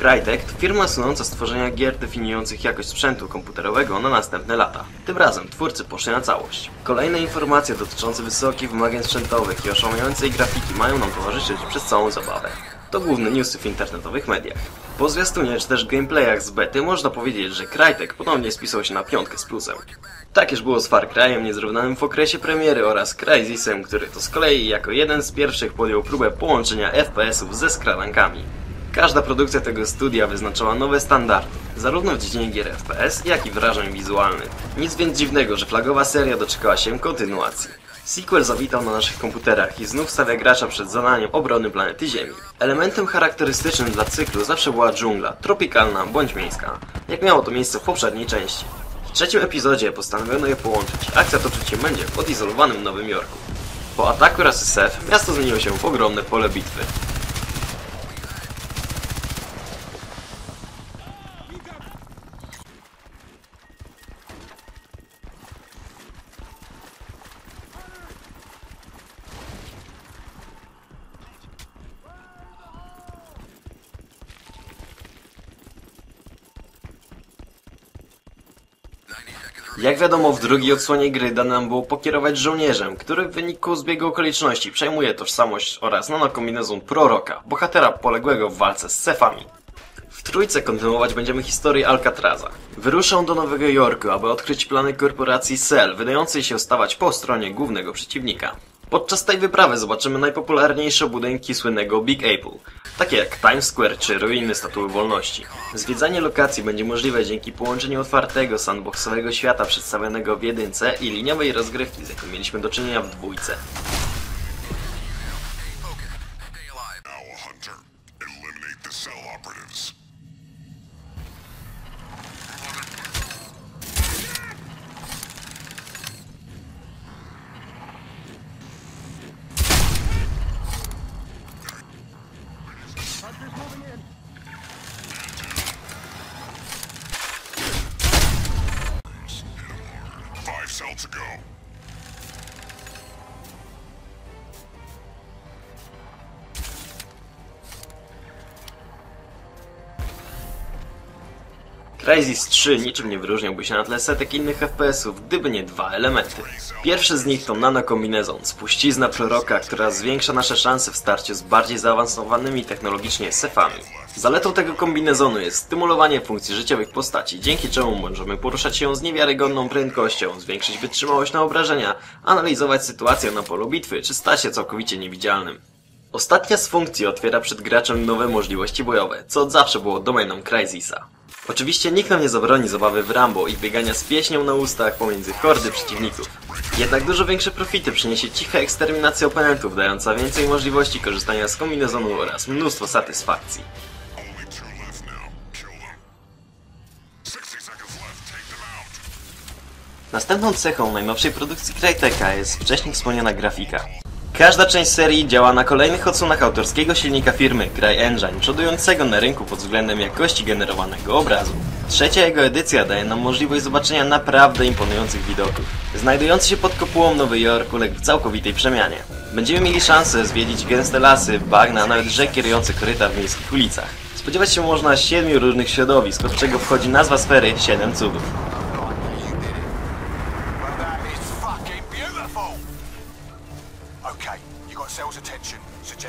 Crytek to firma sunąca stworzenia gier definiujących jakość sprzętu komputerowego na następne lata. Tym razem twórcy poszli na całość. Kolejne informacje dotyczące wysokich wymagań sprzętowych i oszałamiającej grafiki mają nam towarzyszyć przez całą zabawę. To główne newsy w internetowych mediach. Po zwiastunie czy też gameplayach z bety można powiedzieć, że Crytek ponownie spisał się na piątkę z plusem. Takież było z Far Cry'em niezrównanym w okresie premiery oraz Crysisem, który to z kolei jako jeden z pierwszych podjął próbę połączenia FPS-ów ze skradankami. Każda produkcja tego studia wyznaczała nowe standardy, zarówno w dziedzinie gier FPS, jak i wrażeń wizualnych. Nic więc dziwnego, że flagowa seria doczekała się kontynuacji. Sequel zawitał na naszych komputerach i znów stawia gracza przed zadaniem obrony planety Ziemi. Elementem charakterystycznym dla cyklu zawsze była dżungla, tropikalna bądź miejska, jak miało to miejsce w poprzedniej części. W trzecim epizodzie postanowiono je połączyć. Akcja toczyć się będzie w odizolowanym Nowym Jorku. Po ataku rasy Seth miasto zmieniło się w ogromne pole bitwy. Jak wiadomo, w drugiej odsłonie gry dane nam było pokierować żołnierzem, który w wyniku zbiegu okoliczności przejmuje tożsamość oraz nanokombinezon proroka, bohatera poległego w walce z Sefami. W trójce kontynuować będziemy historię Alcatraza. Wyruszą do Nowego Jorku, aby odkryć plany korporacji Cell, wydającej się stawać po stronie głównego przeciwnika. Podczas tej wyprawy zobaczymy najpopularniejsze budynki słynnego Big Apple, takie jak Times Square czy ruiny Statuły Wolności. Zwiedzanie lokacji będzie możliwe dzięki połączeniu otwartego sandboxowego świata przedstawionego w jedynce i liniowej rozgrywki, z jaką mieliśmy do czynienia w dwójce. Crysis 3 niczym nie wyróżniałby się na tle setek innych FPS-ów, gdyby nie dwa elementy. Pierwszy z nich to nanokombinezon, spuścizna proroka, która zwiększa nasze szanse w starciu z bardziej zaawansowanymi technologicznie sefami. Zaletą tego kombinezonu jest stymulowanie funkcji życiowych postaci, dzięki czemu możemy poruszać się z niewiarygodną prędkością, zwiększyć wytrzymałość na obrażenia, analizować sytuację na polu bitwy, czy stać się całkowicie niewidzialnym. Ostatnia z funkcji otwiera przed graczem nowe możliwości bojowe, co od zawsze było domeną Crysisa. Oczywiście nikt nam nie zabroni zabawy w Rambo i biegania z pieśnią na ustach pomiędzy hordy przeciwników. Jednak dużo większe profity przyniesie cicha eksterminacja oponentów, dająca więcej możliwości korzystania z kombinezonu oraz mnóstwo satysfakcji. Only two left now. Kill them. 60 seconds left. Take them out. Następną cechą najnowszej produkcji Crytek'a jest wcześniej wspomniana grafika. Każda część serii działa na kolejnych odsłonach autorskiego silnika firmy CryEngine, przodującego na rynku pod względem jakości generowanego obrazu. Trzecia jego edycja daje nam możliwość zobaczenia naprawdę imponujących widoków. Znajdujący się pod kopułą Nowy Jork uległ w całkowitej przemianie. Będziemy mieli szansę zwiedzić gęste lasy, bagna, a nawet rzeki ryjące koryta w miejskich ulicach. Spodziewać się można siedmiu różnych środowisk, od czego wchodzi nazwa sfery Siedem Cudów.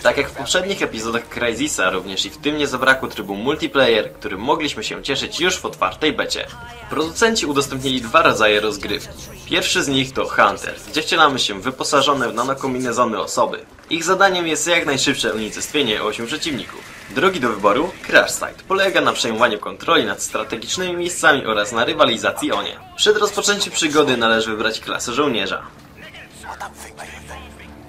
Tak jak w poprzednich epizodach Crysisa, również i w tym nie zabrakło trybu multiplayer, którym mogliśmy się cieszyć już w otwartej becie. Producenci udostępnili dwa rodzaje rozgrywki. Pierwszy z nich to Hunter, gdzie wcielamy się wyposażone w nanokombinezony osoby. Ich zadaniem jest jak najszybsze unicestwienie ośmiu przeciwników. Drugi do wyboru, Crash Site, polega na przejmowaniu kontroli nad strategicznymi miejscami oraz na rywalizacji o nie. Przed rozpoczęciem przygody należy wybrać klasę żołnierza.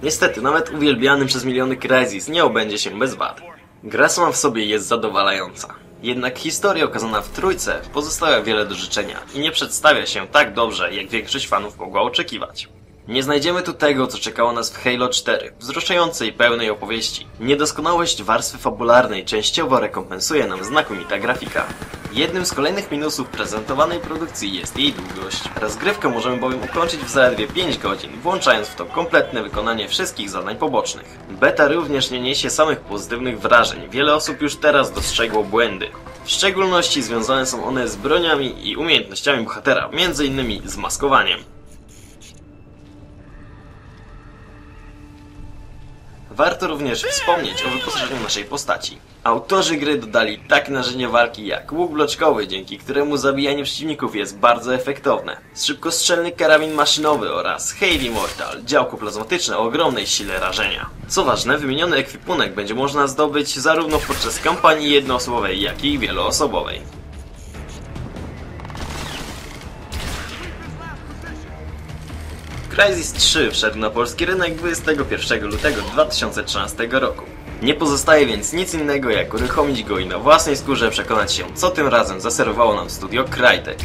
Niestety, nawet uwielbiany przez miliony Crysis nie obędzie się bez wad. Gra sama w sobie jest zadowalająca. Jednak historia okazana w trójce pozostawia wiele do życzenia i nie przedstawia się tak dobrze, jak większość fanów mogła oczekiwać. Nie znajdziemy tu tego, co czekało nas w Halo 4, wzruszającej pełnej opowieści. Niedoskonałość warstwy fabularnej częściowo rekompensuje nam znakomita grafika. Jednym z kolejnych minusów prezentowanej produkcji jest jej długość. Rozgrywkę możemy bowiem ukończyć w zaledwie 5 godzin, włączając w to kompletne wykonanie wszystkich zadań pobocznych. Beta również nie niesie samych pozytywnych wrażeń, wiele osób już teraz dostrzegło błędy. W szczególności związane są one z broniami i umiejętnościami bohatera, m.in. z maskowaniem. Warto również wspomnieć o wyposażeniu naszej postaci. Autorzy gry dodali takie narzędzie walki jak łuk bloczkowy, dzięki któremu zabijanie przeciwników jest bardzo efektowne, szybkostrzelny karabin maszynowy oraz Heavy Mortal, działko plazmatyczne o ogromnej sile rażenia. Co ważne, wymieniony ekwipunek będzie można zdobyć zarówno podczas kampanii jednoosobowej, jak i wieloosobowej. Crysis 3 wszedł na polski rynek 21 lutego 2013 roku. Nie pozostaje więc nic innego jak uruchomić go i na własnej skórze przekonać się, co tym razem zaserwowało nam studio Crytek.